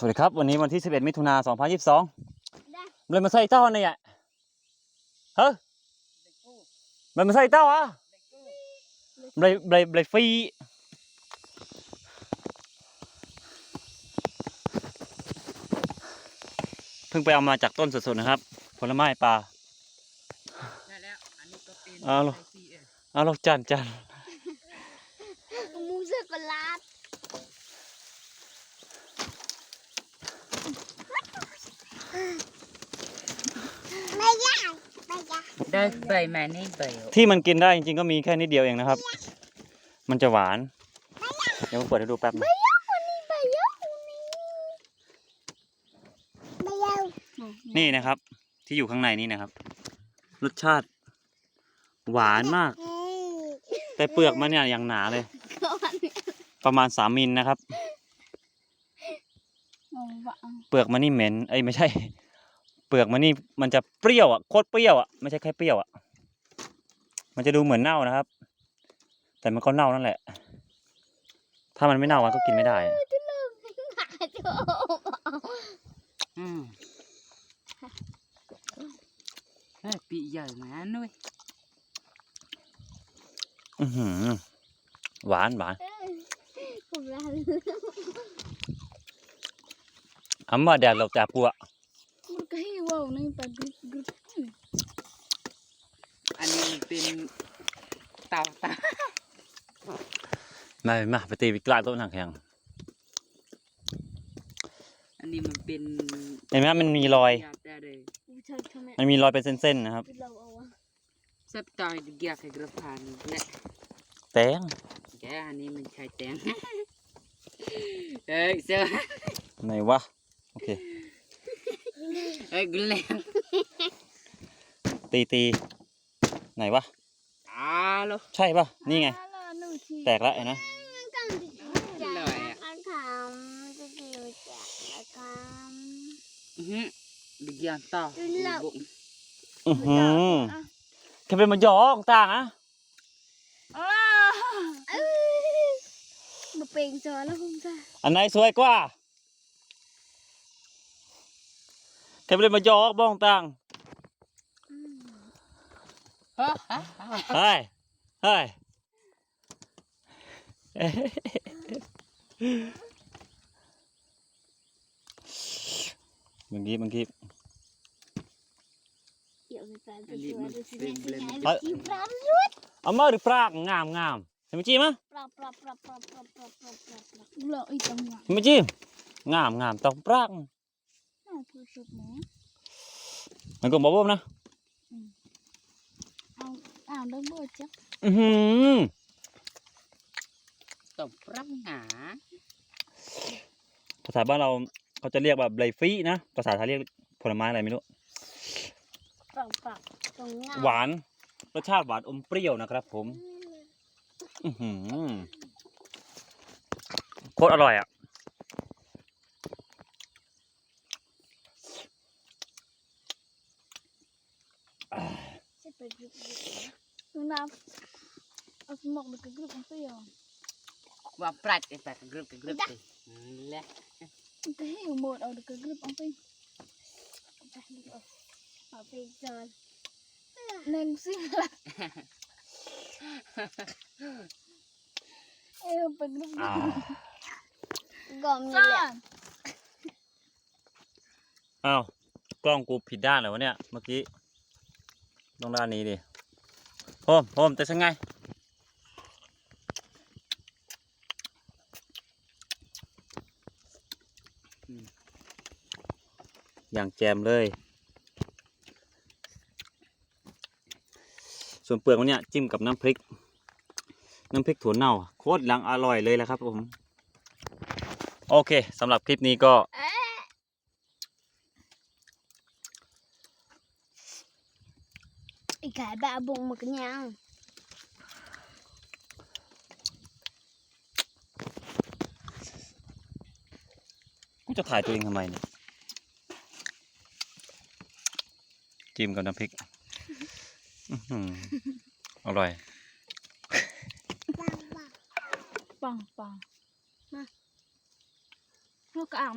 สวัสดีครับ วันนี้วันที่ 11 มิถุนา2022ได้เลยมาใส่เต้าเนี่ยเฮ้ยมันมาใส่เต้าอะเบลเบลเบลฟรีเพิ่งไปเอามาจากต้นสดๆนะครับ ผลไม้ปลาได้แล้วอันนี้ก็เป็นเอาเหรอไซีเอเอาเราจานจานมูสกลาดไม่ยาก ไม่ยากได้ใบมานี่ใบที่มันกินได้จริงๆก็มีแค่นิดเดียวเองนะครับ มันจะหวาน เดี๋ยวผมเปิดให้ดูแป๊บนึงไม่ยากวันนี้ไม่ยากวันนี้ไม่ยากนี่นะครับ ที่อยู่ข้างในนี่นะครับ รสชาติ หวานมากเฮ้ยแต่เปลือกมันเนี่ยอย่างหนาเลย ประมาณสามมิลนะครับ เปลือกมันนี่เหม็นเอ้ยไม่ใช่ เปลือกมันนี่มันจะเปรี้ยวอะโคตรเปรี้ยวอะไม่ใช่แค่เปรี้ยวอะมันจะดูเหมือนเน่านะครับ แต่มันก็เน่านั่นแหละ ถ้ามันไม่เน่ามันก็กินไม่ได้หาโจมอืมเฮ้ยปีใหญ่มาหน่อยอือหือหวานหวานผมรันอำมาแดดเราแต่ปัวมันก็ให้ ว่าวนี่ปะกรุบกรุบอันนี้มันเป็นเต่าตามามาไปตีวิกลาต้นหางแข็งอันนี้มันเป็นเห็นไหมมันมีรอย ยาได้เลยผู้ชายทำไมมันมีรอยเป็นเส้นๆนะครับเราเอาวะสับตอยดีเกียร์ให้กระพานและแตงแกอันนี้มันใช้แตงเฮ้ยเสือไหนวะโอเค เฮ้ยกุลแลงตีตีไหนวะอ้าโลใช่ปะนี่ไง แตกแล้วเห็นไหมเลยอะอาคำจะอยู่จากอาคอือหือดีเกียร์ต่อบุกอือหือแค่เป็นมายอกต่างอะำมาเป็นจอแล้วคุณจ้าอันไหนสวยกว่า เทมเลยมายอกบ้องตังเฮ้ย เฮ้ยมึงกีบมึงกี้เอามาหรือปลากงามงามเห็นไหมจีมะเห็นไหมจีงามงามต้องปลาก น่าพูดสุดนะมันก็บอกว่านะเอาเอาดังเบิดจ้ะอือหือตบรับหาภาษาบ้านเราเขาจะเรียกแบบไบฟี่นะ ภาษาไทยเรียกผลไม้อะไรไม่รู้ปรับปรับตรงงาหวาน รสชาติหวานอมเปรี้ยวนะครับผม อือหือโคตรอร่อยอะ ไปกรุบกรุบนะน้ำเอาสมองมันก็กรุบมันก็ยอมว่าปรัดไอ้ปรัดกรึบกรึบเลยและมันก็ให้หมดเอาดกก็กรุบเอาไปไปเอาเอาไปจอนหนึ่งสิละเออไปกรุบกรุอ่าบก็มีแหละอ้าวกล้องกูผิดด้านเลยวะเนี่ยเมื่อกี้ ต้องด้านนี้ดิโฮมโฮมแต่ช่างไงอย่างแจมเลย ส่วนเปลือกมันเนี่ยจิ้มกับน้ำพริก น้ำพริกถั่วเน่า โคตรลังอร่อยเลยแหละครับผม โอเคสำหรับคลิปนี้ก็ เอ๊ะไอ้ขายแบบบงหมึกยังกูจะถ่ายตัวเองทำไมเนี่ยจิ้มกับน้ำพริกอื้อหืออร่อยปังปังมาเราก็อ่าง